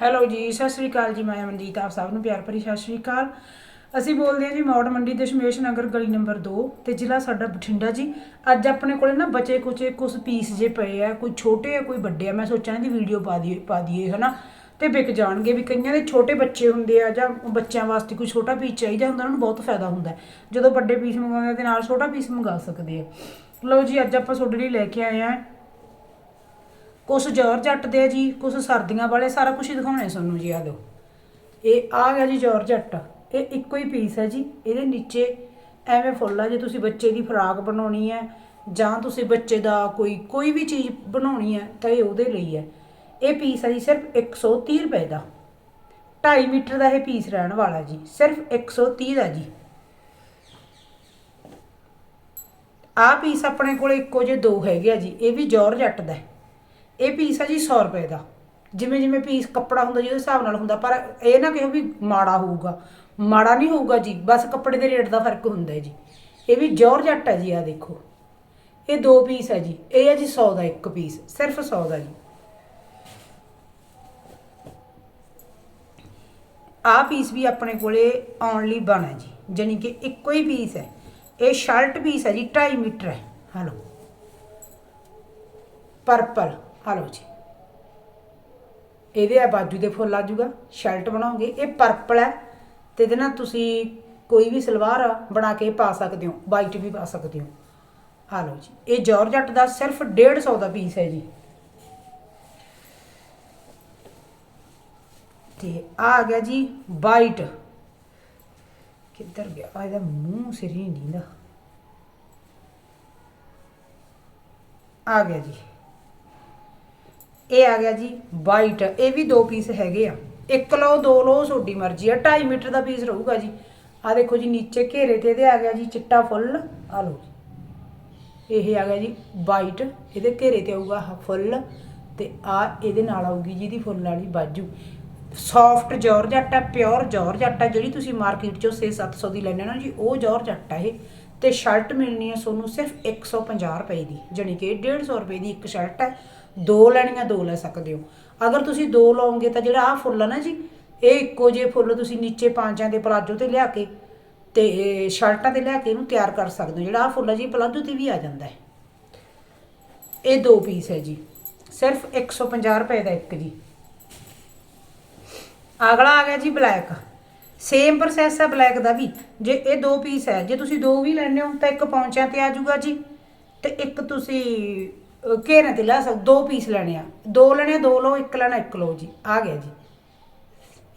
Hello ਜੀ, ਸਤਿ ਸ਼੍ਰੀ ਅਕਾਲ ਜੀ, ਮੈਂ ਅਮਨਜੀਤ ਆਪ ਸਭ ਨੂੰ ਪਿਆਰ ਭਰੀ ਸਤਿ ਸ਼੍ਰੀ ਅਕਾਲ। ਅਸੀਂ ਬੋਲਦੇ ਹਾਂ ਜੀ ਮੌੜ ਮੰਡੀ ਦਸ਼ਮੇਸ਼ ਨਗਰ ਗਲੀ ਨੰਬਰ 2 ਤੇ ਜ਼ਿਲ੍ਹਾ ਸਾਡਾ ਬਠਿੰਡਾ ਜੀ। ਅੱਜ ਆਪਣੇ ਕੋਲੇ ਨਾ ਬਚੇ ਕੁਚੇ ਕੁਝ ਪੀਸ ਜੇ ਪਏ ਆ, ਕੋਈ ਛੋਟੇ ਆ, ਕੋਈ ਵੱਡੇ ਆ, ਮੈਂ ਸੋਚਾਂ ਇਹਦੀ ਵੀਡੀਓ ਪਾ ਦਈਏ ਪਾ ਦਈਏ, ਹਨਾ? ਤੇ ਵਿਕ ਜਾਣਗੇ ਵੀ ਕਈਆਂ ਦੇ ਛੋਟੇ ਬੱਚੇ ਹੁੰਦੇ ਆ ਜਾਂ ਬੱਚਿਆਂ ਵਾਸਤੇ ਕੋਈ ਛੋਟਾ ਪੀਸ ਚਾਹੀਦਾ ਹੁੰਦਾ, ਉਹਨਾਂ ਨੂੰ ਬਹੁਤ ਫਾਇਦਾ ਹੁੰਦਾ। ਜਦੋਂ ਵੱਡੇ ਪੀਸ ਮੰਗਾਉਂਦੇ ਆ ਤੇ ਨਾਲ ਛੋਟਾ ਪੀਸ ਮੰਗਾ ਸਕਦੇ ਆ। ਲਓ ਜੀ, ਅੱਜ ਆਪਾਂ ਤੁਹਾਡੇ ਲਈ ਲੈ ਕੇ ਆਏ ਆ ਕੁਛ ਜੋਰ ਜੱਟ ਦੇ ਆ ਜੀ, ਕੁਛ ਸਰਦੀਆਂ ਵਾਲੇ, ਸਾਰਾ ਕੁਝ ਹੀ ਦਿਖਾਉਣੇ ਤੁਹਾਨੂੰ ਜੀ, ਆ ਲਓ। ਇਹ ਆ ਗਿਆ ਜੀ ਜੋਰ ਜੱਟ। ਇਹ ਇੱਕੋ ਹੀ ਪੀਸ ਹੈ ਜੀ, ਇਹਦੇ ਨੀਚੇ ਐਵੇਂ ਫੁੱਲ ਆ, ਜੇ ਤੁਸੀਂ ਬੱਚੇ ਦੀ ਫਰਾਕ ਬਣਾਉਣੀ ਹੈ, ਜਾਂ ਤੁਸੀਂ ਬੱਚੇ ਦਾ ਕੋਈ ਕੋਈ ਵੀ ਚੀਜ਼ ਬਣਾਉਣੀ ਹੈ, ਤਾਂ ਇਹ ਉਹਦੇ ਲਈ ਹੈ। ਇਹ ਪੀਸ ਹੈ ਜੀ, ਸਿਰਫ 130 ਰੁਪਏ ਦਾ। 2.5 ਮੀਟਰ ਦਾ ਇਹ ਪੀਸ ਰਹਿਣ ਵਾਲਾ ਜੀ, ਸਿਰਫ 130 ਦਾ ਜੀ। ਆਹ ਪੀਸ ਆਪਣੇ ਕੋਲ ਇੱਕੋ ਜਿਹੇ ਦੋ ਹੈਗੇ ਆ ਜੀ, ਇਹ ਵੀ ਜੋਰ ਜੱਟ ਦਾ ਇਹ ਪੀਸ ਹੈ ਜੀ 100 ਰੁਪਏ ਦਾ। ਜਿਵੇਂ ਜਿਵੇਂ ਪੀਸ ਕੱਪੜਾ ਹੁੰਦਾ ਜੀ, ਉਹਦੇ ਹਿਸਾਬ ਨਾਲ ਹੁੰਦਾ, ਪਰ ਇਹ ਨਾ ਕਿਹੋ ਵੀ ਮਾੜਾ ਹੋਊਗਾ। ਮਾੜਾ ਨਹੀਂ ਹੋਊਗਾ ਜੀ, ਬਸ ਕੱਪੜੇ ਦੇ ਰੇਟ ਦਾ ਫ਼ਰਕ ਹੁੰਦਾ ਹੈ ਜੀ। ਇਹ ਵੀ ਜੋਰ ਜੱਟ ਹੈ ਜੀ ਆ ਦੇਖੋ। ਇਹ ਦੋ ਪੀਸ ਹੈ ਜੀ, ਇਹ ਹੈ ਜੀ 100 ਦਾ ਇੱਕ ਪੀਸ ਸਿਰਫ 100 ਦਾ ਜੀ। ਆਹ ਪੀਸ ਵੀ ਆਪਣੇ ਕੋਲੇ ਓਨਲੀ ਬਣ ਹੈ ਜੀ, ਜਾਣੀ ਕਿ ਇੱਕੋ ਹੀ ਪੀਸ ਹੈ। ਇਹ ਸ਼ਰਟ ਪੀਸ ਹੈ ਜੀ 2.5 ਮੀਟਰ ਹੈ, ਹਲੋ। ਪਰਪਲ ਹਲੋ ਜੀ। ਇਹਦੇ ਆ ਬਾਜੂ ਦੇ ਫੁੱਲ ਆ ਜੂਗਾ, ਸ਼ਰਟ ਬਣਾਓਗੇ, ਇਹ ਪਰਪਲ ਹੈ। ਤੇ ਇਹਦੇ ਨਾਲ ਤੁਸੀਂ ਕੋਈ ਵੀ ਸਲਵਾਰ ਬਣਾ ਕੇ ਪਾ ਸਕਦੇ ਹੋ ਵਾਈਟ ਵੀ ਪਾ ਸਕਦੇ ਹੋ। ਹਲੋ ਜੀ। ਇਹ ਜਾਰਜਟ ਦਾ ਸਿਰਫ 150 ਦਾ ਪੀਸ ਹੈ ਜੀ। ਤੇ ਆ ਆ ਗਿਆ ਜੀ ਵਾਈਟ ਕਿੱਧਰ ਗਿਆ? ਇਹਦਾ ਮੂੰਹ ਸਿਰ ਨਹੀਂ ਦਿੰਦਾ ਆ ਗਿਆ ਜੀ। ਇਹ ਆ ਗਿਆ ਜੀ ਵਾਈਟ ਇਹ ਵੀ ਦੋ ਪੀਸ ਹੈਗੇ ਆ। ਇੱਕ ਲਓ, ਦੋ ਲਓ, ਤੁਹਾਡੀ ਮਰਜ਼ੀ ਆ। 2.5 ਮੀਟਰ ਦਾ ਪੀਸ ਰਹੂਗਾ ਜੀ। ਆ ਦੇਖੋ ਜੀ, ਨੀਚੇ ਘੇਰੇ ਤੇ ਇਹਦੇ ਆ ਗਿਆ ਜੀ ਚਿੱਟਾ ਫੁੱਲ। ਆ ਲਓ ਇਹ ਆ ਗਿਆ ਜੀ ਵਾਈਟ ਇਹਦੇ ਘੇਰੇ ਤੇ ਆਊਗਾ ਫੁੱਲ ਤੇ ਆ ਇਹਦੇ ਨਾਲ ਆਊਗੀ ਜਿਹਦੀ ਫੁੱਲ ਵਾਲੀ ਬਾਜੂ। ਸੌਫਟ ਜਾਰਜਟ ਆਟਾ ਪਿਓਰ ਜਾਰਜਟ ਹੈ ਜਿਹੜੀ ਤੁਸੀਂ ਮਾਰਕੀਟ ਚੋਂ 6-700 ਦੀ ਲੈਣੇ ਹੋ ਨਾ ਜੀ, ਉਹ ਜਾਰਜਟ ਹੈ ਇਹ। ਤੇ ਸ਼ਰਟ ਮਿਲਣੀ ਹੈ ਤੁਹਾਨੂੰ ਸਿਰਫ 150 ਰੁਪਏ ਦੀ। ਜਾਣੀ ਕਿ 150 ਰੁਪਏ ਦੀ ਇੱਕ ਸ਼ਰਟ ਹੈ ਦੋ ਲੈਣੀਆਂ, ਦੋ ਲੈ ਸਕਦੇ ਹੋ। ਅਗਰ ਤੁਸੀਂ ਦੋ ਲਓਗੇ ਤਾਂ ਜਿਹੜਾ ਆਹ ਫੁੱਲ ਆ ਨਾ ਜੀ, ਇਹ ਇੱਕੋ ਜਿਹੇ ਫੁੱਲ ਤੁਸੀਂ ਨੀਚੇ ਪਾਂਚਾਂ ਦੇ ਪਲਾਜੋ ਤੇ ਲਿਆ ਕੇ ਤੇ ਸ਼ਰਟਾਂ ਤੇ ਲਿਆ ਕੇ ਇਹਨੂੰ ਤਿਆਰ ਕਰ ਸਕਦੇ ਹੋ। ਜਿਹੜਾ ਆਹ ਫੁੱਲ ਹੈ ਜੀ ਪਲਾਜੋ ਤੇ ਵੀ ਆ ਜਾਂਦਾ ਹੈ। ਇਹ ਦੋ ਪੀਸ ਹੈ ਜੀ। ਸਿਰਫ 150 ਰੁਪਏ ਦਾ ਇੱਕ ਜੀ। ਅਗਲਾ ਆ ਗਿਆ ਜੀ ਬਲੈਕ। ਸੇਮ ਪ੍ਰੋਸੈਸ ਹੈ ਬਲੈਕ ਦਾ ਵੀ। ਜੇ ਇਹ ਦੋ ਪੀਸ ਹੈ, ਜੇ ਤੁਸੀਂ ਦੋ ਵੀ ਲੈਣੇ ਹੋ ਤਾਂ ਇੱਕ ਪੌਂਚਿਆਂ ਤੇ ਆ ਜਾਊਗਾ ਜੀ। ਤੇ ਇੱਕ ਤੁਸੀਂ ਅਹ, ਘੇਰਿਆਂ ਤੇ ਲਾ ਸਕਦੇ ਦੋ ਪੀਸ ਲੈਣੇ ਆ। ਦੋ ਲੈਣੇ ਆ, ਦੋ ਲਓ ਇੱਕ ਲੈਣਾ ਇੱਕ ਲਓ ਜੀ। ਆ ਗਿਆ ਜੀ।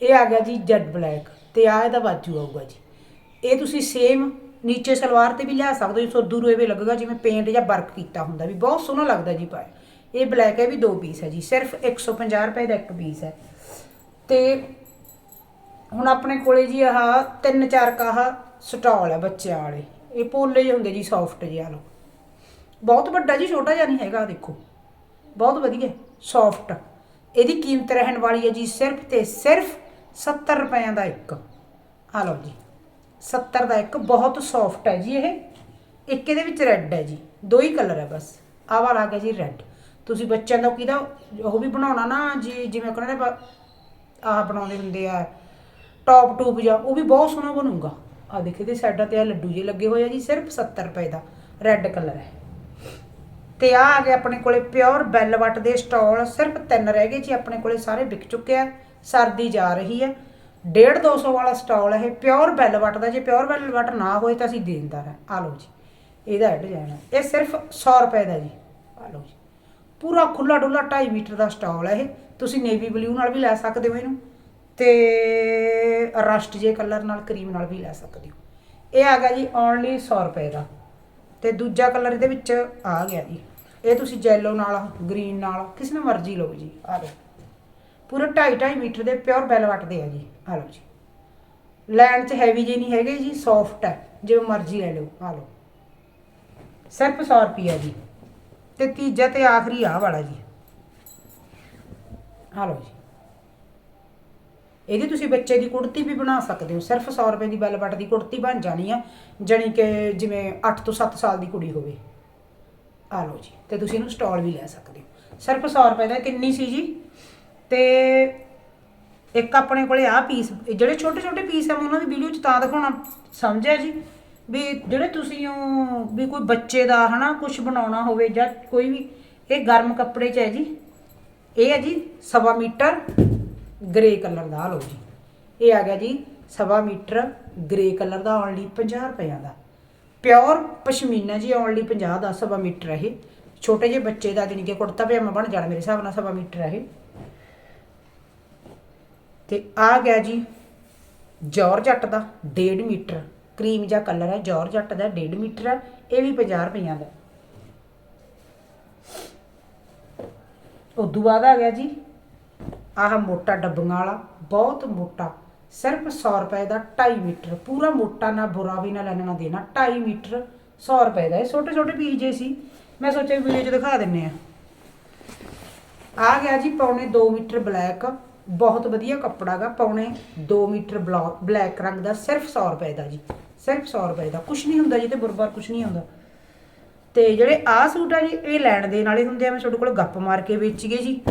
ਇਹ ਆ ਗਿਆ ਜੀ ਜੈਡ ਬਲੈਕ ਤੇ ਆ ਇਹਦਾ ਬਾਜੂ ਆਊਗਾ ਜੀ। ਇਹ ਤੁਸੀਂ ਸੇਮ ਨੀਚੇ ਸਲਵਾਰ ਤੇ ਵੀ ਲਿਆ ਸਕਦੇ ਹੋ ਸੋ ਦੂਰੋਂ ਵੀ ਲੱਗੇਗਾ ਜਿਵੇਂ ਪੇਂਟ ਜਾਂ ਵਰਕ ਕੀਤਾ ਹੁੰਦਾ ਵੀ। ਬਹੁਤ ਸੋਹਣਾ ਲੱਗਦਾ ਜੀ ਪਾਇਆ ਇਹ ਬਲੈਕ ਹੈ ਵੀ ਦੋ ਪੀਸ ਹੈ ਜੀ। ਸਿਰਫ 150 ਰੁਪਏ ਦਾ ਇੱਕ ਪੀਸ ਹੈ। ਤੇ ਹੁਣ ਆਪਣੇ ਕੋਲੇ ਜੀ ਆਹ ਤਿੰਨ ਚਾਰ ਕਾਹ ਸਟਾਲ ਹੈ ਬੱਚਿਆਂ ਵਾਲੇ। ਇਹ ਪੋਲੇ ਜਿਹੇ ਹੁੰਦੇ ਜੀ ਸੌਫਟ ਜਿਹੇ ਆ ਲੋ ਬਹੁਤ ਵੱਡਾ ਜੀ, ਛੋਟਾ ਜਿਹਾ ਨਹੀਂ ਹੈਗਾ ਦੇਖੋ। ਬਹੁਤ ਵਧੀਆ ਸੌਫਟ ਇਹਦੀ ਕੀਮਤ ਰਹਿਣ ਵਾਲੀ ਹੈ ਜੀ ਸਿਰਫ ਤੇ ਸਿਰਫ 70 ਰੁਪਏ ਦਾ ਇੱਕ। ਆ ਲਓ ਜੀ 70 ਦਾ ਇੱਕ ਬਹੁਤ ਸੌਫਟ ਹੈ ਜੀ ਇਹ। ਇੱਕ ਇਹਦੇ ਵਿੱਚ ਰੈੱਡ ਹੈ ਜੀ, ਦੋ ਹੀ ਕਲਰ ਹੈ ਬਸ। ਆਹ ਵਾਲਾ ਆ ਗਿਆ ਜੀ ਰੈੱਡ ਤੁਸੀਂ ਬੱਚਿਆਂ ਦਾ ਕਿਹਦਾ ਉਹ ਵੀ ਬਣਾਉਣਾ ਨਾ, ਜੀ ਜਿਵੇਂ ਕਹਿੰਦੇ ਨੇ ਆਹ ਬਣਾਉਂਦੇ ਹੁੰਦੇ ਆ ਟੌਪ ਟੂਪ ਜਾਂ ਉਹ ਵੀ ਬਹੁਤ ਸੋਹਣਾ ਬਣੂਗਾ। ਆ ਦੇਖੇ ਤੇ ਸਾਈਡਾਂ ਤੇ ਆ ਲੱਡੂ ਜੇ ਲੱਗੇ ਹੋਏ ਆ ਜੀ, ਸਿਰਫ 70 ਰੁਪਏ ਦਾ ਰੈੱਡ ਕਲਰ ਹੈ। ਤੇ ਆ ਆ ਗਏ ਆਪਣੇ ਕੋਲੇ ਪਿਓਰ ਵੈਲਵਟ ਦੇ ਸਟਾਲ, ਸਿਰਫ ਤਿੰਨ ਰਹਿ ਗਏ ਜੀ ਆਪਣੇ ਕੋਲੇ ਸਾਰੇ ਵਿਕ ਚੁੱਕੇ ਆ, ਸਰਦੀ ਜਾ ਰਹੀ ਹੈ 1.5 200 ਵਾਲਾ ਸਟਾਲ ਇਹ, ਪਿਓਰ ਵੈਲਵਟ ਦਾ, ਜੇ ਪਿਓਰ ਵੈਲਵਟ ਨਾ ਹੋਏ ਤਾਂ ਅਸੀਂ ਦੇਣਦਾਰ ਹੈ ਆ ਲਓ ਜੀ, ਇਹਦਾ ਡਿਜ਼ਾਈਨ ਹੈ ਇਹ ਸਿਰਫ 100 ਰੁਪਏ ਦਾ ਜੀ, ਆ ਲਓ ਜੀ। ਪੂਰਾ ਖੁੱਲਾ ਡੁੱਲਾ 2.5 ਮੀਟਰ ਦਾ ਸਟਾਲ ਹੈ ਇਹ, ਤੁਸੀਂ ਨੇਵੀ ਬਲੂ ਨਾਲ ਵੀ ਲੈ ਸਕਦੇ ਹੋ ਇਹਨੂੰ, ਤੇ ਰਸਟ ਜੇ ਕਲਰ ਨਾਲ, ਕਰੀਮ ਨਾਲ ਵੀ ਲੈ ਸਕਦੇ ਹੋ। ਇਹ ਆ ਗਿਆ ਜੀ ਓਨਲੀ 100 ਰੁਪਏ ਦਾ, ਤੇ ਦੂਜਾ ਕਲਰ ਇਹਦੇ ਵਿੱਚ ਆ ਗਿਆ ਜੀ। ਇਹ ਤੁਸੀਂ ਜੈਲੋ ਨਾਲ, ਗ੍ਰੀਨ ਨਾਲ, ਕਿਸੇ ਨਾਲ ਮਰਜ਼ੀ ਲਓ ਜੀ, ਆ ਲਓ। ਪੂਰੇ 2.5 2.5 ਮੀਟਰ ਦੇ ਪਿਓਰ ਵੈਲਵਟ ਦੇ ਆ ਜੀ, ਆ ਲਓ ਜੀ। ਲੈਣ 'ਚ ਹੈਵੀ ਜੇ ਨਹੀਂ ਹੈਗੇ ਜੀ, ਸੌਫਟ ਹੈ, ਜਿਵੇਂ ਮਰਜ਼ੀ ਲੈ ਲਓ, ਆ ਲਓ। ਸਿਰਫ 100 ਰੁਪਿਆ ਜੀ। ਤੇ ਤੀਜਾ ਤੇ ਆਖਰੀ ਆਹ ਵਾਲਾ ਜੀ। ਆ ਲਓ ਜੀ। ਇਹਦੀ ਤੁਸੀਂ ਬੱਚੇ ਦੀ ਕੁੜਤੀ ਵੀ ਬਣਾ ਸਕਦੇ ਹੋ, ਸਿਰਫ 100 ਰੁਪਏ ਦੀ ਵੈਲਵਟ ਦੀ ਕੁੜਤੀ ਬਣ ਜਾਣੀ ਆ, ਜਾਣੀ ਕਿ ਜਿਵੇਂ 8 ਤੋਂ 7 ਸਾਲ ਦੀ ਕੁੜੀ ਹੋਵੇ। ਆ ਲਓ ਜੀ, ਤੇ ਤੁਸੀਂ ਇਹਨੂੰ ਸਟਾਲ ਵੀ ਲੈ ਸਕਦੇ ਹੋ। ਸਿਰਫ 100 ਰੁਪਏ ਦਾ ਕਿੰਨੀ ਸੀ ਜੀ? ਤੇ ਇੱਕ ਆਪਣੇ ਕੋਲੇ ਆ ਪੀਸ ਜਿਹੜੇ ਛੋਟੇ ਛੋਟੇ ਪੀਸ ਆ, ਮੈਂ ਉਹਨਾਂ ਦੀ ਵੀਡੀਓ ਚ ਤਾਂ ਦਿਖਾਉਣਾ, ਸਮਝਿਆ ਜੀ? ਵੀ ਜਿਹੜੇ ਤੁਸੀਂ ਉਹ, ਵੀ ਕੋਈ ਬੱਚੇ ਦਾ ਹਨਾ ਕੁਝ ਬਣਾਉਣਾ ਹੋਵੇ ਜਾਂ ਕੋਈ ਵੀ, ਇਹ ਗਰਮ ਕੱਪੜੇ ਚ ਹੈ ਜੀ। ਇਹ ਹੈ ਜੀ ਸਵਾ ਮੀਟਰ ਗ੍ਰੇ ਕਲਰ ਦਾ, ਆਹ ਲਓ ਜੀ। ਇਹ ਆ ਗਿਆ ਜੀ ਸਵਾ ਮੀਟਰ ਗ੍ਰੇ ਕਲਰ ਦਾ ਓਨਲੀ 50 ਰੁਪਈਆ ਦਾ। ਪਿਓਰ ਪਸ਼ਮੀਨਾ ਜੀ ਓਨਲੀ 50 ਦਾ ਸਵਾ ਮੀਟਰ ਹੈ ਇਹ ਛੋਟੇ ਜਿਹੇ ਬੱਚੇ ਦਾ ਜਾਣੀ ਕਿ ਕੁੜਤਾ ਪਜਾਮਾ ਬਣ ਜਾਣਾ ਮੇਰੇ ਹਿਸਾਬ ਨਾਲ ਸਵਾ ਮੀਟਰ ਹੈ ਇਹ ਤੇ ਆ ਗਿਆ ਜੀ ਜੌਰਜੱਟ ਦਾ 1.5 ਮੀਟਰ। ਕਰੀਮ ਜਾਂ ਕਲਰ ਹੈ ਜੌਰਜੱਟ ਦਾ 1.5 ਮੀਟਰ ਹੈ, ਇਹ ਵੀ 50 ਰੁਪਈਆ ਦਾ। ਉਦੋਂ ਬਾਅਦ ਆ ਗਿਆ ਜੀ, ਆਹ ਮੋਟਾ ਡੱਬੀਆਂ ਵਾਲਾ, ਬਹੁਤ ਮੋਟਾ ਸਿਰਫ 100 ਰੁਪਏ ਦਾ 2.5 ਮੀਟਰ, ਪੂਰਾ ਮੋਟਾ ਨਾ, ਬੁਰਾ ਵੀ ਨਾ, ਲੈਣਾ ਦੇਣਾ 2.5 ਮੀਟਰ 100 ਰੁਪਏ ਦਾ। ਇਹ ਛੋਟੇ ਛੋਟੇ ਪੀਸ ਜੇ ਸੀ। ਮੈਂ ਸੋਚਿਆ ਵੀਡੀਓ 'ਚ ਦਿਖਾ ਦਿੰਨੇ ਆ। ਆ ਗਿਆ ਜੀ ਪੌਣੇ 2 ਮੀਟਰ ਬਲੈਕ। ਬਹੁਤ ਵਧੀਆ ਕੱਪੜਾ ਗਾ, ਪੌਣੇ 2 ਮੀਟਰ ਬਲੈਕ ਰੰਗ ਦਾ, ਸਿਰਫ 100 ਰੁਪਏ ਦਾ ਜੀ। ਸਿਰਫ 100 ਰੁਪਏ ਦਾ। ਕੁਝ ਨਹੀਂ ਹੁੰਦਾ ਜੀ ਤੇ ਬੁਰਬਾਰ ਕੁਝ ਨਹੀਂ ਹੁੰਦਾ। ਤੇ ਜਿਹੜੇ ਆ ਸੂਟ ਆ ਜੀ, ਇਹ ਲੈਣ ਦੇ ਨਾਲੇ ਹੁੰਦੇ ਆ। ਮੈਂ ਤੁਹਾਡੇ ਕੋਲ ਗੱਪ ਮਾਰ ਕੇ ਵੇਚੀਏ ਜੀ।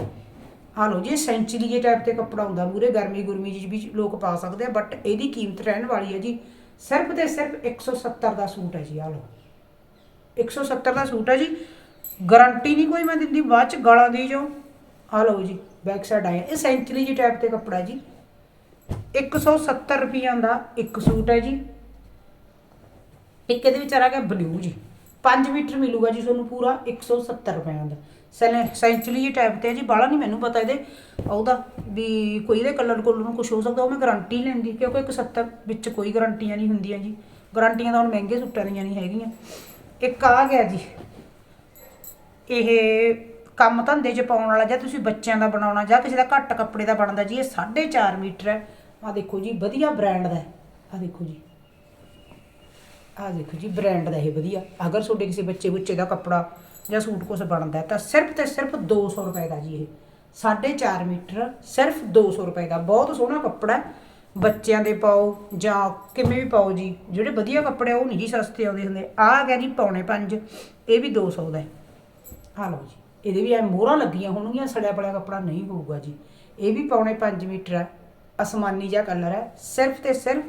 ਆ ਲਓ ਜੀ, ਸੈਂਚਰੀ ਦੇ ਟਾਈਪ ਤੇ ਕੱਪੜਾ ਹੁੰਦਾ ਪੂਰੇ ਗਰਮੀ ਗੁਰਮੀ ਜੀ ਵੀ ਲੋਕ ਪਾ ਸਕਦੇ ਆ ਬਟ ਇਹਦੀ ਕੀਮਤ ਰਹਿਣ ਵਾਲੀ ਹੈ ਜੀ, ਸਿਰਫ ਤੇ ਸਿਰਫ 170 ਦਾ ਸੂਟ ਹੈ ਜੀ ਆ ਲਓ। 170 ਦਾ ਸੂਟ ਹੈ ਜੀ ਗਾਰੰਟੀ ਨਹੀਂ ਕੋਈ ਮੈਂ ਦਿੰਦੀ, ਬਾਅਦ ਚ ਗਾਲਾਂ ਦੇ ਜਾਓ। ਆ ਲਓ ਜੀ ਬੈਕ ਸਾਈਡ ਆਇਆ ਇਹ ਸੈਂਚਰੀ ਜੀ ਟਾਈਪ ਤੇ ਕੱਪੜਾ ਜੀ 170 ਰੁਪਈਆਂ ਦਾ ਇੱਕ ਸੂਟ ਹੈ ਜੀ। ਇੱਕ ਇਹਦੇ ਵਿੱਚ ਆ ਗਿਆ ਬਲੂ ਜੀ। 5 ਮੀਟਰ ਮਿਲੂਗਾ ਜੀ ਤੁਹਾਨੂੰ ਪੂਰਾ 170 ਰੁਪਏ ਦਾ। ਸੈਂਚੁਰੀ ਜੀ ਟਾਈਪ ਤੇ ਹੈ ਜੀ, ਬਾਹਲਾ ਨਹੀਂ ਮੈਨੂੰ ਪਤਾ ਇਹਦੇ। ਉਹਦਾ ਵੀ ਕੋਈ ਇਹਦੇ ਕਲਰ ਕੋਲ ਨੂੰ ਕੁਝ ਹੋ ਸਕਦਾ, ਉਹ ਮੈਂ ਗਾਰੰਟੀ ਲੈਂਦੀ, ਕਿਉਂਕਿ 170 ਵਿੱਚ ਕੋਈ ਗਾਰੰਟੀਆਂ ਨਹੀਂ ਹੁੰਦੀਆਂ ਜੀ। ਗਾਰੰਟੀਆਂ ਤਾਂ ਹੁਣ ਮਹਿੰਗੇ ਸੂਟਾਂ ਦੀਆਂ ਨਹੀਂ ਹੈਗੀਆਂ। ਇੱਕ ਆ ਗਿਆ ਜੀ। ਇਹ ਕੰਮ ਧੰਦੇ 'ਚ ਪਾਉਣ ਵਾਲਾ, ਜਾਂ ਤੁਸੀਂ ਬੱਚਿਆਂ ਦਾ ਬਣਾਉਣਾ, ਜਾਂ ਕਿਸੇ ਦਾ ਘੱਟ ਕੱਪੜੇ ਦਾ ਬਣਦਾ ਜੀ, ਇਹ 4.5 ਮੀਟਰ ਹੈ। ਆ ਦੇਖੋ ਜੀ, ਵਧੀਆ ਬ੍ਰਾਂਡ ਦਾ ਆ ਦੇਖੋ ਜੀ। ਆ ਦੇਖੋ ਜੀ ਬ੍ਰਾਂਡ ਦਾ ਇਹ ਵਧੀਆ। ਅਗਰ ਤੁਹਾਡੇ ਕਿਸੇ ਬੱਚੇ ਬੁੱਚੇ ਦਾ ਕੱਪੜਾ ਜਾਂ ਸੂਟ ਕੁਛ ਬਣਦਾ ਤਾਂ ਸਿਰਫ ਤੇ ਸਿਰਫ 200 ਰੁਪਏ ਦਾ ਜੀ ਇਹ। 4.5 ਮੀਟਰ ਸਿਰਫ 200 ਰੁਪਏ ਦਾ। ਬਹੁਤ ਸੋਹਣਾ ਕੱਪੜਾ ਬੱਚਿਆਂ ਦੇ ਪਾਓ ਜਾਂ ਕਿਵੇਂ ਵੀ ਪਾਓ ਜੀ, ਜਿਹੜੇ ਵਧੀਆ ਕੱਪੜੇ ਉਹ ਨਹੀਂ ਜੀ ਸਸਤੇ ਆਉਂਦੇ ਹੁੰਦੇ। ਆਹ ਆ ਗਿਆ ਜੀ ਪੌਣੇ 5 ਇਹ ਵੀ 200 ਦਾ ਹੈ। ਆ ਲਓ ਜੀ, ਇਹਦੇ ਵੀ ਐ ਮੋਹਰਾਂ ਲੱਗੀਆਂ ਹੋਣਗੀਆਂ, ਸੜਿਆ ਪੜਿਆ ਕੱਪੜਾ ਨਹੀਂ ਹੋਊਗਾ ਜੀ। ਇਹ ਵੀ ਪੌਣੇ 5 ਮੀਟਰ ਹੈ। ਅਸਮਾਨੀ ਜਿਹਾ ਕਲਰ ਹੈ। ਸਿਰਫ ਤੇ ਸਿਰਫ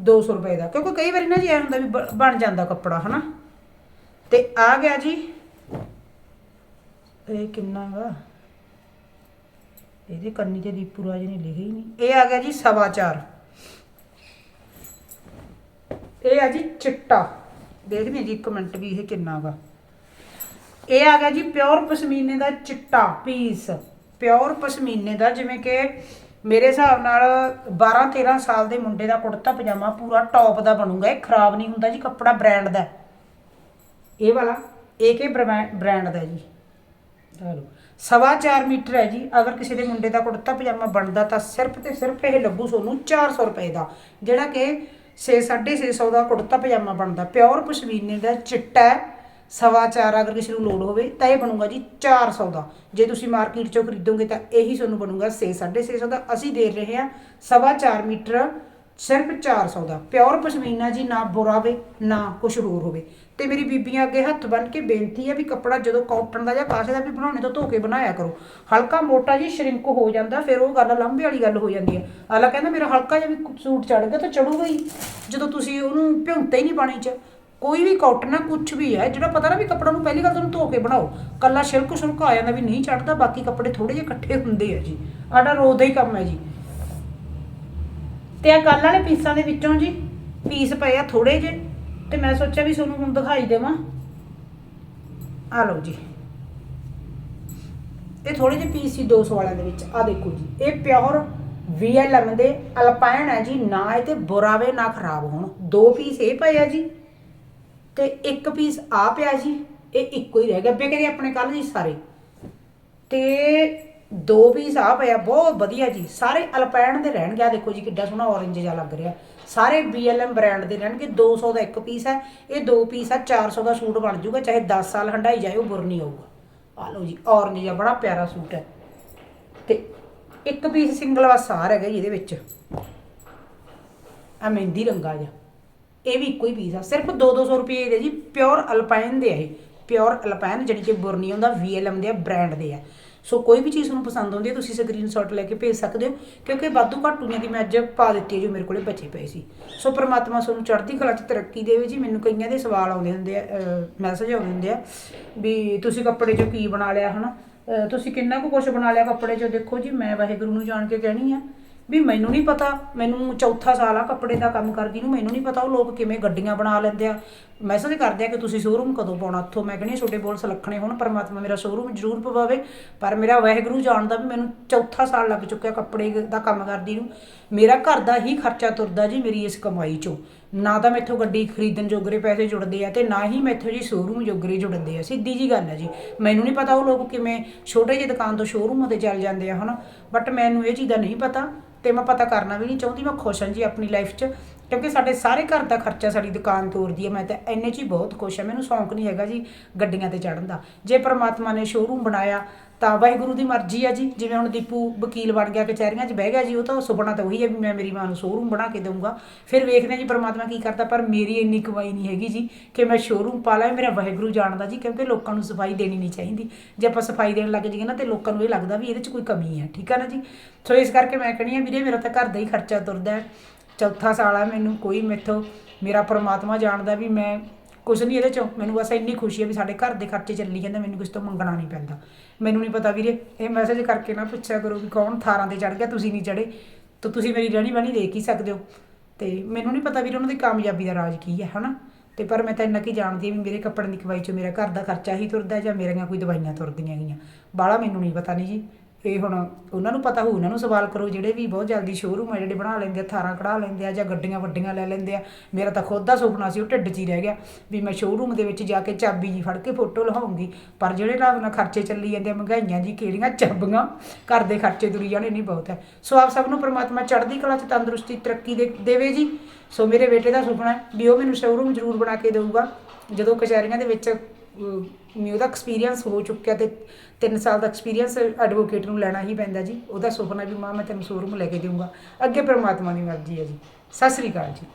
200 ਰੁਪਏ ਦਾ। ਕਿਉਂਕਿ ਕਈ ਵਾਰੀ ਨਾ ਜੀ ਐ ਹੁੰਦਾ ਵੀ ਬ- ਬਣ ਜਾਂਦਾ ਕੱਪੜਾ, ਹਨਾ? ਤੇ ਆ ਗਿਆ ਜੀ। ਇਹ ਕਿੰਨਾ ਵਾ ਇਹਦੇ ਕੰਨੀ ਤੇ ਦੀਪੂ ਰਾਜ ਨੇ ਲਿਖਿਆ ਹੀ ਨਹੀਂ। ਇਹ ਆ ਗਿਆ ਜੀ ਸਵਾ ਚਾਰ ਇਹ ਆ ਜੀ ਚਿੱਟਾ। ਦੇਖਦੇ ਜੀ ਇੱਕ ਮਿੰਟ ਵੀ ਇਹ ਕਿੰਨਾ ਵਾ ਇਹ ਆ ਗਿਆ ਜੀ ਪਿਓਰ ਪਸ਼ਮੀਨੇ ਦਾ ਚਿੱਟਾ ਪੀਸ। ਪਿਓਰ ਪਸ਼ਮੀਨੇ ਦਾ ਜਿਵੇਂ ਕਿ ਮੇਰੇ ਹਿਸਾਬ ਨਾਲ 12 13 ਸਾਲ ਦੇ ਮੁੰਡੇ ਦਾ ਕੁੜਤਾ ਪਜਾਮਾ ਪੂਰਾ ਟੌਪ ਦਾ ਬਣੂਗਾ। ਇਹ ਖਰਾਬ ਨਹੀਂ ਹੁੰਦਾ ਜੀ, ਕੱਪੜਾ ਬ੍ਰਾਂਡ ਦਾ ਇਹ ਵਾਲਾ ਏਕੇ ਬ੍ਰਾਂਡ ਦਾ ਜੀ। ਲਓ ਸਵਾ 4 ਮੀਟਰ ਹੈ ਜੀ। ਅਗਰ ਕਿਸੇ ਦੇ ਮੁੰਡੇ ਦਾ ਕੁੜਤਾ ਪਜਾਮਾ ਬਣਦਾ ਤਾਂ ਸਿਰਫ ਤੇ ਸਿਰਫ ਇਹ ਲੱਗੂ ਤੁਹਾਨੂੰ 400 ਰੁਪਏ ਦਾ। ਜਿਹੜਾ ਕਿ 6 650 ਦਾ ਕੁੜਤਾ ਪਜਾਮਾ ਬਣਦਾ। ਪਿਓਰ ਪਸ਼ਮੀਨੇ ਦਾ ਚਿੱਟਾ ਸਵਾ 4 ਅਗਰ ਕਿਸੇ ਨੂੰ ਲੋੜ ਹੋਵੇ ਤਾਂ ਇਹ ਬਣੂਗਾ ਜੀ 400 ਦਾ। ਜੇ ਤੁਸੀਂ ਮਾਰਕੀਟ ਚੋਂ ਖਰੀਦੋਗੇ ਤਾਂ ਇਹੀ ਤੁਹਾਨੂੰ ਬਣੂਗਾ 6 650 ਦਾ। ਅਸੀਂ ਦੇ ਰਹੇ ਹਾਂ ਸਵਾ 4 ਮੀਟਰ ਸਿਰਫ 400 ਦਾ। ਪਿਓਰ ਪਸ਼ਮੀਨਾ ਜੀ ਨਾ ਬੁਰਾ ਹੋਵੇ, ਨਾ ਕੁਝ ਹੋਰ ਹੋਵੇ। ਤੇ ਮੇਰੀ ਬੀਬੀਆਂ ਅੱਗੇ ਹੱਥ ਬੰਨ ਕੇ ਬੇਨਤੀ ਹੈ ਵੀ ਕੱਪੜਾ ਜਦੋਂ ਕਾਟਨ ਦਾ ਜਾਂ ਕਾਸੇ ਦਾ ਵੀ ਬਣਾਉਣੇ ਤਾਂ ਧੋ ਕੇ ਬਣਾਇਆ ਕਰੋ। ਹਲਕਾ ਮੋਟਾ ਜੀ ਸ਼ਰਿੰਕ ਹੋ ਜਾਂਦਾ, ਫਿਰ ਉਹ ਗੱਲ ਲੰਬੇ ਵਾਲੀ ਗੱਲ ਹੋ ਜਾਂਦੀ ਹੈ। ਆਲਾ ਕਹਿੰਦਾ, ਮੇਰਾ ਹਲਕਾ ਜਿਹਾ ਵੀ ਸੂਟ ਚੜ ਗਿਆ ਤਾਂ ਚੜੂਗਾ ਹੀ। ਜਦੋਂ ਤੁਸੀਂ ਉਹਨੂੰ ਭਿਉਂਤੇ ਹੀ ਨਹੀਂ ਪਾਣੀ 'ਚ। ਕੋਈ ਵੀ ਕਾਟਨ ਆ ਕੁਝ ਵੀ ਹੈ, ਜਿਹੜਾ ਪਤਾ ਨਾ ਵੀ ਕੱਪੜਾ ਨੂੰ ਪਹਿਲੀ ਗੱਲ ਤੁਹਾਨੂੰ ਧੋ ਕੇ ਬਣਾਓ। ਕੱਲਾ ਛਿਲਕ ਸ਼ੁਲਕ ਆ ਜਾਂਦਾ ਵੀ ਨਹੀਂ ਚੜਦਾ ਬਾਕੀ ਕੱਪੜੇ ਥੋੜੇ ਜਿਹੇ ਇਕੱਠੇ ਹੁੰਦੇ ਆ ਜੀ। ਆਡਾ ਰੋਜ਼ ਦਾ ਹੀ ਕੰਮ ਹੈ ਜੀ। ਤੇ ਆ ਕੱਲ ਵਾਲੇ ਪੀਸਾਂ ਦੇ ਵਿੱਚੋਂ ਜੀ ਪੀਸ ਪਏ ਆ ਥੋੜੇ ਜਿਹੇ, ਤੇ ਮੈਂ ਸੋਚਿਆ ਵੀ ਤੁਹਾਨੂੰ ਹੁਣ ਦਿਖਾਈ ਦੇਵਾਂ। ਆ ਲਓ ਜੀ। ਇਹ ਥੋੜੇ ਜਿਹੇ ਪੀਸ ਸੀ 200 ਵਾਲਿਆਂ ਦੇ ਵਿੱਚ ਆ ਦੇਖੋ ਜੀ, ਇਹ ਪਿਓਰ VLM ਦੇ ਅਲਪਾਇਨ ਹੈ ਜੀ, ਨਾ ਇਹ ਤੇ ਬੁਰਾਵੇ, ਨਾ ਖਰਾਬ ਹੋਣ। ਦੋ ਪੀਸ ਇਹ ਪਏ ਆ ਜੀ, ਤੇ ਇੱਕ ਪੀਸ ਆ ਪਿਆ ਜੀ, ਇਹ ਇੱਕੋ ਹੀ ਰਹਿ ਗਿਆ, ਵਿਕ ਆਪਣੇ ਕੱਲ ਜੀ ਸਾਰੇ। ਤੇ ਦੋ ਪੀਸ ਆ ਪਿਆ, ਬਹੁਤ ਵਧੀਆ ਜੀ। ਸਾਰੇ ਅਲਪੈਣ ਦੇ ਰਹਿਣਗੇ। ਆ ਦੇਖੋ ਜੀ, ਕਿੱਡਾ ਸੋਹਣਾ orange ਜਿਹਾ ਲੱਗ ਰਿਹਾ। ਸਾਰੇ BLM ਬ੍ਰਾਂਡ ਦੇ ਰਹਿਣਗੇ। 200 ਦਾ ਇੱਕ ਪੀਸ ਹੈ। ਇਹ ਦੋ ਪੀਸ ਆ 400 ਦਾ ਸੂਟ ਬਣ ਜਾਊਗਾ। ਚਾਹੇ 10 ਸਾਲ ਹੰਡਾਈ ਜਾਏ, ਉਹ ਬੁਰ ਨਹੀਂ ਆਊਗਾ। ਆ ਲਓ ਜੀ, orange ਜਿਹਾ ਬੜਾ ਪਿਆਰਾ ਸੂਟ ਹੈ। ਤੇ ਇੱਕ ਪੀਸ ਸਿੰਗਲ ਵਸਾਰ ਹੈਗਾ ਜੀ ਇਹਦੇ ਵਿੱਚ। ਆ ਮਹਿੰਦੀ ਰੰਗਾ ਜਿਹਾ। ਇਹ ਵੀ ਇੱਕੋ ਹੀ ਪੀਸ ਆ। ਸਿਰਫ 2-200 ਰੁਪਏ ਦੇ ਜੀ। ਪਿਓਰ ਅਲਪਾਈਨ ਦੇ ਆ ਇਹ। ਪਿਓਰ ਅਲਪਾਈਨ ਜਿਹੜੀ ਕਿ ਬੁਰ ਨਹੀਂ ਹੁੰਦਾ VLM ਦੇ ਆ ਬ੍ਰਾਂਡ ਦੇ ਆ। ਸੋ ਕੋਈ ਵੀ ਚੀਜ਼ ਤੁਹਾਨੂੰ ਪਸੰਦ ਆਉਂਦੀ ਹੈ, ਤੁਸੀਂ ਸਕਰੀਨਸ਼ਾਟ ਲੈ ਕੇ ਭੇਜ ਸਕਦੇ ਹੋ, ਕਿਉਂਕਿ ਵਾਧੂ ਘਾਟੂਆਂ ਦੀ ਮੈਂ ਅੱਜ ਪਾ ਦਿੱਤੀ ਹੈ ਜੋ ਮੇਰੇ ਕੋਲੇ ਬਚੇ ਪਏ ਸੀ। ਸੋ ਪ੍ਰਮਾਤਮਾ ਤੁਹਾਨੂੰ ਚੜ੍ਹਦੀ ਕਲਾ 'ਚ ਤਰੱਕੀ ਦੇਵੇ ਜੀ। ਮੈਨੂੰ ਕਈਆਂ ਦੇ ਸਵਾਲ ਆਉਂਦੇ ਹੁੰਦੇ ਆ ਮੈਸੇਜ ਆਉਂਦੇ ਹੁੰਦੇ ਆ ਵੀ ਤੁਸੀਂ ਕੱਪੜੇ 'ਚੋਂ ਕੀ ਬਣਾ ਲਿਆ, ਹਨਾ? ਅਹ, ਤੁਸੀਂ ਕਿੰਨਾ ਕੁ ਕੁਝ ਬਣਾ ਲਿਆ ਕੱਪੜੇ 'ਚੋਂ? ਦੇਖੋ ਜੀ, ਮੈਂ ਵਾਹਿਗੁਰੂ ਨੂੰ ਜਾਣ ਕੇ ਕਹਿਣੀ ਆ ਵੀ ਮੈਨੂੰ ਨਹੀਂ ਪਤਾ ਮੈਨੂੰ ਚੌਥਾ ਸਾਲ ਆ ਕੱਪੜੇ ਦਾ ਕੰਮ ਕਰਦੀ ਨੂੰ ਮੈਨੂੰ ਨਹੀਂ ਪਤਾ ਉਹ ਲੋਕ ਕਿਵੇਂ ਗੱਡੀਆਂ ਬਣਾ ਲੈਂਦੇ ਆ। ਮੈਸੇਜ ਕਰਦੇ ਆ ਕਿ ਤੁਸੀਂ ਸ਼ੋਰੂਮ ਕਦੋਂ ਪਾਉਣਾ? ਉੱਥੋਂ ਮੈਂ ਕਹਿੰਦੀ ਹਾਂ, ਛੋਟੇ ਬੋਲ ਸੁਲੱਖਣੇ ਹੋਣ ਪਰਮਾਤਮਾ ਮੇਰਾ ਸ਼ੋਰੂਮ ਜ਼ਰੂਰ ਪਵਾਵੇ ਪਰ ਮੇਰਾ ਵਾਹਿਗੁਰੂ ਜਾਣਦਾ ਵੀ ਮੈਨੂੰ ਚੌਥਾ ਸਾਲ ਲੱਗ ਚੁੱਕਿਆ ਕੱਪੜੇ ਦਾ ਕੰਮ ਕਰਦੀ ਨੂੰ। ਮੇਰਾ ਘਰ ਦਾ ਹੀ ਖਰਚਾ ਤੁਰਦਾ ਜੀ ਮੇਰੀ ਇਸ ਕਮਾਈ ਚੋਂ। ਨਾ ਤਾਂ ਮੈਥੋਂ ਗੱਡੀ ਖਰੀਦਣ ਜੋਗਰੇ ਪੈਸੇ ਜੁੜਦੇ ਆ ਤੇ ਨਾ ਹੀ ਮੈਥੋਂ ਜੀ ਸ਼ੋਰੂਮ ਜੋਗਰੇ ਜੁੜਦੇ ਆ। ਸਿੱਧੀ ਜੀ ਗੱਲ ਹੈ ਜੀ। ਮੈਨੂੰ ਨਹੀਂ ਪਤਾ ਉਹ ਲੋਕ ਕਿਵੇਂ ਛੋਟੇ ਜਿਹੇ ਦੁਕਾਨ ਤੋਂ ਸ਼ੋਰੂਮ ਤੇ ਚੱਲ ਜਾਂਦੇ ਆ ਹਨਾ? ਬਟ ਮੈਨੂੰ ਇਹ ਚੀਜ਼ ਦਾ ਨਹੀਂ ਪਤਾ। ਤੇ ਮੈਂ ਪਤਾ ਕਰਨਾ ਵੀ ਨਹੀਂ ਚਾਹੁੰਦੀ, ਮੈਂ ਖੁਸ਼ ਹਾਂ ਜੀ ਆਪਣੀ ਲਾਈਫ 'ਚ, ਕਿਉਂਕਿ ਸਾਡੇ ਸਾਰੇ ਘਰ ਦਾ ਖਰਚਾ ਸਾਡੀ ਦੁਕਾਨ ਤੋਰਦੀ ਹੈ। ਮੈਂ ਤਾਂ ਇੰਨੇ 'ਚ ਹੀ ਬਹੁਤ ਖੁਸ਼ ਹਾਂ। ਮੈਨੂੰ ਸ਼ੌਂਕ ਨਹੀਂ ਹੈਗਾ ਜੀ ਗੱਡੀਆਂ ਤੇ ਚੜਨ ਦਾ। ਜੇ ਪ੍ਰਮਾਤਮਾ ਨੇ ਸ਼ੋਰੂਮ ਬਣਾਇਆ ਤਾਂ ਵਾਹਿਗੁਰੂ ਦੀ ਮਰਜ਼ੀ ਆ ਜੀ। ਜਿਵੇਂ ਹੁਣ ਦੀਪੂ ਵਕੀਲ ਬਣ ਗਿਆ, ਕਚਹਿਰੀਆਂ 'ਚ ਬਹਿ ਗਿਆ ਜੀ, ਉਹ ਤਾਂ ਸੁਪਨਾ ਤਾਂ ਉਹੀ ਹੈ ਵੀ ਮੈਂ ਮੇਰੀ ਮਾਂ ਨੂੰ ਸ਼ੋਰੂਮ ਬਣਾ ਕੇ ਦਊਂਗਾ। ਫਿਰ ਵੇਖਦੇ ਹਾਂ ਜੀ ਪਰਮਾਤਮਾ ਕੀ ਕਰਦਾ, ਪਰ ਮੇਰੀ ਇੰਨੀ ਕਮਾਈ ਨਹੀਂ ਹੈਗੀ ਜੀ ਕਿ ਮੈਂ ਸ਼ੋਰੂਮ ਪਾ ਲਾਂ ਮੇਰਾ ਵਾਹਿਗੁਰੂ ਜਾਣਦਾ ਜੀ, ਕਿਉਂਕਿ ਲੋਕਾਂ ਨੂੰ ਸਫ਼ਾਈ ਦੇਣੀ ਨਹੀਂ ਚਾਹੀਦੀ। ਜੇ ਆਪਾਂ ਸਫ਼ਾਈ ਦੇਣ ਲੱਗ ਜਾਈਏ ਨਾ, ਤੇ ਲੋਕਾਂ ਨੂੰ ਇਹ ਲੱਗਦਾ ਵੀ ਇਹਦੇ 'ਚ ਕੋਈ ਕਮੀ ਹੈ, ਠੀਕ ਹੈ ਨਾ ਜੀ? ਸੋ ਇਸ ਕਰਕੇ ਮੈਂ ਕਹਿੰਦੀ ਆ ਵੀਰੇ, ਮੇਰਾ ਤਾਂ ਘਰ ਦਾ ਹੀ ਖਰਚਾ ਤੁਰਦਾ ਹੈ। ਚੌਥਾ ਸਾਲ ਆ ਮੈਨੂੰ, ਕੋਈ ਮੈਥੋਂ ਮੇਰਾ ਪਰਮਾਤਮਾ ਜਾਣਦਾ ਵੀ ਮੈਂ ਕੁਛ ਨਹੀਂ ਇਹਦੇ ਚੋਂ। ਮੈਨੂੰ ਬਸ ਇੰਨੀ ਖੁਸ਼ੀ ਹੈ ਵੀ ਸਾਡੇ ਘਰ ਦੇ ਖਰਚੇ ਚੱਲੀ ਜਾਂਦੇ, ਮੈਨੂੰ ਕਿਸੇ ਤੋਂ ਮੰਗਣਾ ਨਹੀਂ ਪੈਂਦਾ। ਮੈਨੂੰ ਨਹੀਂ ਪਤਾ ਵੀਰੇ, ਇਹ ਮੈਸੇਜ ਕਰਕੇ ਨਾ ਪੁੱਛਿਆ ਕਰੋ ਵੀ ਕੌਣ ਥਾਰਾਂ ਤੇ ਚੜ ਗਿਆ, ਤੁਸੀਂ ਨਹੀਂ ਚੜੇ ਤਾਂ ਤੁਸੀਂ ਮੇਰੀ ਰਹਿਣੀ ਬਣੀ ਦੇਖ ਹੀ ਸਕਦੇ ਹੋ। ਤੇ ਮੈਨੂੰ ਨਹੀਂ ਪਤਾ ਵੀਰੇ ਉਹਨਾਂ ਦੀ ਕਾਮਯਾਬੀ ਦਾ ਰਾਜ ਕੀ ਹੈ, ਹਨਾ? ਤੇ ਪਰ ਮੈਂ ਤਾਂ ਇੰਨਾ ਕੀ ਜਾਣਦੀ ਹਾਂ ਵੀ ਮੇਰੇ ਕੱਪੜਿਆਂ ਦੀ ਕਮਾਈ ਚੋਂ ਮੇਰਾ ਘਰ ਦਾ ਖਰਚਾ ਹੀ ਤੁਰਦਾ ਜਾਂ ਮੇਰੀਆਂ ਕੋਈ ਦਵਾਈਆਂ ਤੁਰਦੀਆਂ ਗਈਆਂ। ਬਾਹਲਾ ਮੈਨੂੰ ਨਹੀਂ ਪਤਾ ਨਹੀਂ ਜੀ। ਇਹ ਹੁਣ ਉਹਨਾਂ ਨੂੰ ਪਤਾ ਹੋਊ, ਉਹਨਾਂ ਨੂੰ ਸਵਾਲ ਕਰੋ ਜਿਹੜੇ ਵੀ ਬਹੁਤ ਜਲਦੀ ਸ਼ੋਰੂਮ ਆ ਜਿਹੜੇ ਬਣਾ ਲੈਂਦੇ ਆ, ਥਾਰਾਂ ਕਢਾ ਲੈਂਦੇ ਆ ਜਾਂ ਗੱਡੀਆਂ ਵੱਡੀਆਂ ਲੈ ਲੈਂਦੇ ਆ। ਮੇਰਾ ਤਾਂ ਖੁਦ ਦਾ ਸੁਪਨਾ ਸੀ, ਉਹ ਢਿੱਡ 'ਚ ਹੀ ਰਹਿ ਗਿਆ ਵੀ ਮੈਂ ਸ਼ੋਰੂਮ ਦੇ ਵਿੱਚ ਜਾ ਕੇ ਚਾਬੀ ਜੀ ਫੜ ਕੇ ਫੋਟੋ ਲਹਾਉਂਗੀ ਪਰ ਜਿਹੜੇ ਹਿਸਾਬ ਨਾਲ ਖਰਚੇ ਚੱਲੀ ਜਾਂਦੇ ਆ, ਮਹਿੰਗਾਈਆਂ ਜੀ ਕਿਹੜੀਆਂ ਚਾਬੀਆਂ? ਘਰ ਦੇ ਖਰਚੇ ਤੁਰੀ ਜਾਣੇ ਨਹੀਂ ਬਹੁਤ ਹੈ। ਸੋ ਆਪ ਸਭ ਨੂੰ ਪ੍ਰਮਾਤਮਾ ਚੜ੍ਹਦੀ ਕਲਾ 'ਚ ਤੰਦਰੁਸਤੀ, ਤਰੱਕੀ ਦੇ ਦੇਵੇ ਜੀ। ਸੋ ਮੇਰੇ ਬੇਟੇ ਦਾ ਸੁਪਨਾ ਹੈ ਵੀ ਉਹ ਮੈਨੂੰ ਸ਼ੋਰੂਮ ਜ਼ਰੂਰ ਬਣਾ ਕੇ ਦੇਊਗਾ। ਜਦੋਂ ਕਚਹਿਰੀਆਂ ਦੇ ਵਿੱਚ ਅਹ ਉਹਦਾ ਐਕਸਪੀਰੀਅੰਸ ਹੋ ਚੁੱਕਿਆ ਤੇ 3 ਸਾਲ ਦਾ ਐਕਸਪੀਰੀਅੰਸ ਐਡਵੋਕੇਟ ਨੂੰ ਲੈਣਾ ਹੀ ਪੈਂਦਾ ਜੀ। ਉਹਦਾ ਸੁਪਨਾ ਵੀ ਮਾਂ, ਮੈਂ ਤੈਨੂੰ ਸ਼ੋਰੂਮ ਲੈ ਕੇ ਦੇਵਾਂਗਾ ਅੱਗੇ ਪ੍ਰਮਾਤਮਾ ਦੀ ਮਰਜ਼ੀ ਹੈ ਜੀ। ਸਤਿ ਸ੍ਰੀ ਅਕਾਲ ਜੀ।